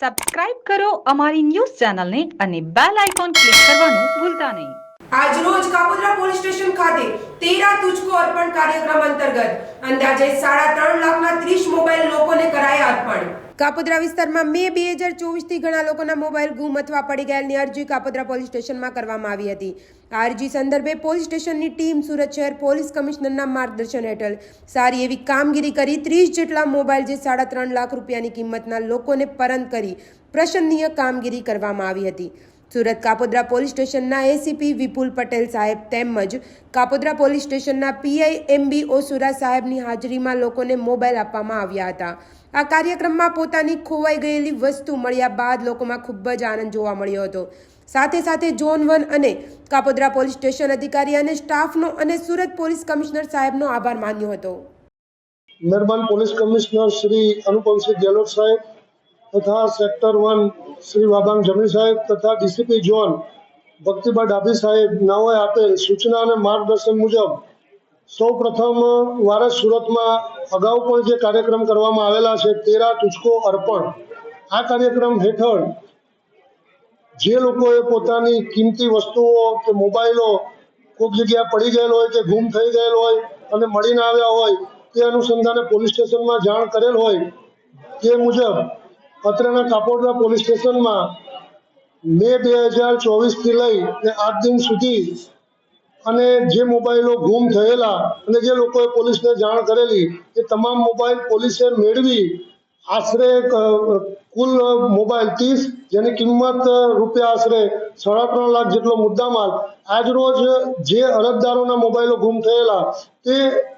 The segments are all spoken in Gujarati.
સબસ્ક્રાઇબ કરો અમારી ન્યૂઝ ચેનલને અને બેલ આઇકોન ક્લિક કરવાનું ભૂલતા નહીં. આજરોજ કાપોદ્રા પોલીસ સ્ટેશન ખાતે તેરા તુજકો અર્પણ કાર્યક્રમ અંતર્ગત. અંદાજે સાડા ત્રણ લાખના ત્રીસ મોબાઈલ લોકોને કરાયા અર્પણ કાપોદ્રા વિસ્તારમાં મે બે હજાર ચોવીસથી ઘણા લોકોના મોબાઈલ ગુમ અથવા પડી ગયેલની અરજી કાપોદ્રા પોલીસ સ્ટેશનમાં કરવામાં આવી હતી. આ અરજી સંદર્ભે પોલીસ સ્ટેશનની ટીમ સુરત શહેર પોલીસ કમિશનરના માર્ગદર્શન હેઠળ સારી એવી કામગીરી કરી. ત્રીસ જેટલા મોબાઈલ જે સાડા ત્રણ લાખ રૂપિયાની કિંમતના લોકોને પરંત કરી પ્રશંસનીય કામગીરી કરવામાં આવી હતી. સુરત કાપોદ્રા પોલીસ સ્ટેશનના એસીપી વિપુલ પટેલ સાહેબ તેમજ કાપોદ્રા પોલીસ સ્ટેશનના પીઆઈ એમબી ઓસુરા સાહેબની હાજરીમાં લોકોને મોબાઈલ આપવામાં આવ્યા હતા. આ કાર્યક્રમમાં પોતાની ખોવાઈ ગયેલી વસ્તુ મળ્યા બાદ લોકોમાં ખૂબ જ આનંદ જોવા મળ્યો હતો. સાથે સાથે ઝોન વન અને કાપોદ્રા પોલીસ સ્ટેશન અધિકારી અને સ્ટાફનો અને સુરત પોલીસ કમિશનર સાહેબનો આભાર માન્યો હતો. મહેરબાન પોલીસ કમિશનર શ્રી અનુપમસિંહ ગેહલોત સાહેબ તથા સેક્ટર વન શ્રી વાબાંગ જમણી સાહેબ તથા ડીસીપી ઝોન ભક્તિબા ડાભી સાહેબ નાઓએ આપેલ સૂચના અને માર્ગદર્શન મુજબ સૌ પ્રથમ વારસ સુરતમાં અગાઉ પણ જે કાર્યક્રમ કરવામાં આવેલા છે, તેરા તુચકો અર્પણ. આ કાર્યક્રમ હેઠળ જે લોકોએ પોતાની કિંમતી વસ્તુઓ કે મોબાઈલો કોઈક જગ્યા પડી ગયેલ હોય કે ગુમ થઈ ગયેલ હોય અને મળીને આવ્યા હોય તે અનુસંધાને પોલીસ સ્ટેશનમાં જાણ કરેલ હોય તે મુજબ અત્રેના કાપોદરા પોલીસ સ્ટેશનમાં મે બે હજાર ચોવીસથી લઈ આજ દિન સુધી અને જે મોબાઈલો ગુમ થયેલા અને જે લોકોએ પોલીસને જાણ કરેલી, એ તમામ મોબાઈલ પોલીસે મેળવી. આશરે કુલ મોબાઈલ ત્રીસ, જેની કિંમત રૂપિયા આશરે સાડા ત્રણ લાખ જેટલો મુદ્દામાલ. આજરોજ જે અરજદારોના મોબાઈલો ગુમ થયેલા, તે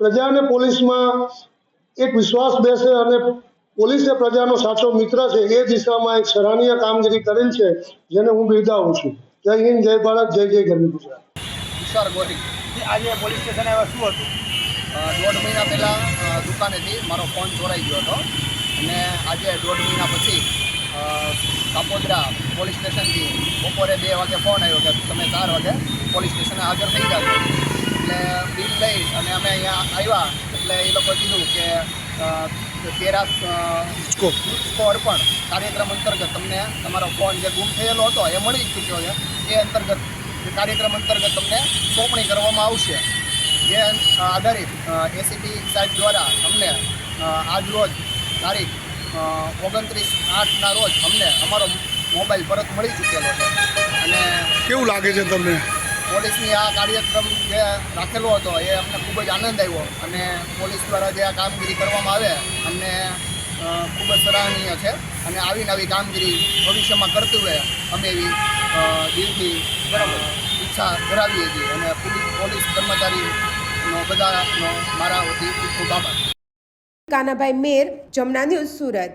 પ્રજા અને પોલીસમાં એક વિશ્વાસ બેસે અને પોલીસ એ પ્રજાનો સાચો મિત્ર છે, એ દિશામાં એક સરાહનીય કામગીરી કરેલ છે, જેને હું બિરદાવું છું. જય હિન્દ, જય ભારત, જય જય ગરવી ગુજરાત. વિશાળ ગોરી આજે પોલીસ સ્ટેશન આવ્યા શું હતું? દોઢ મહિના પહેલાં દુકાનેથી મારો ફોન ચોરાઈ ગયો હતો. અને આજે દોઢ મહિના પછી કાપોદરા પોલીસ સ્ટેશનથી બપોરે બે વાગે ફોન આવ્યો કે તમે ચાર વાગે પોલીસ સ્ટેશને હાજર થઈ જાજો એટલે બિલ લઈ અને અમે અહીંયા આવ્યા. એટલે એ લોકોએ કીધું કે તેરા અર્પણ કાર્યક્રમ અંતર્ગત તમને તમારો ફોન જે ગુમ થયેલો હતો એ મળી ચૂક્યો છે. એ અંતર્ગત કાર્યક્રમ અંતર્ગત તમને સોંપણી કરવામાં આવશે. જે આધારિત એસીપી સાહેબ દ્વારા અમને આજરોજ આજ રોજ તારીખ ઓગણત્રીસ આઠના રોજ અમને અમારો મોબાઈલ પરત મળી ચૂકેલો છે. અને કેવું લાગે છે તમને? પોલીસની આ કાર્યક્રમ જે રાખેલો હતો, એ અમને ખૂબ જ આનંદ આવ્યો. અને પોલીસ દ્વારા જે આ કામગીરી કરવામાં આવે, અમને ખૂબ જ સરાહનીય છે. અને આવી નવી કામગીરી ભવિષ્યમાં કરતું રહે અમે એવી દિલથી બરાબર ઈચ્છા ધરાવીએ છીએ. અને પોલીસ પોલીસ કર્મચારીનો બધાનો મારા વતી ખૂબ ખૂબ આભાર. કાનાભાઈ મેર, જમના ન્યૂઝ સુરત.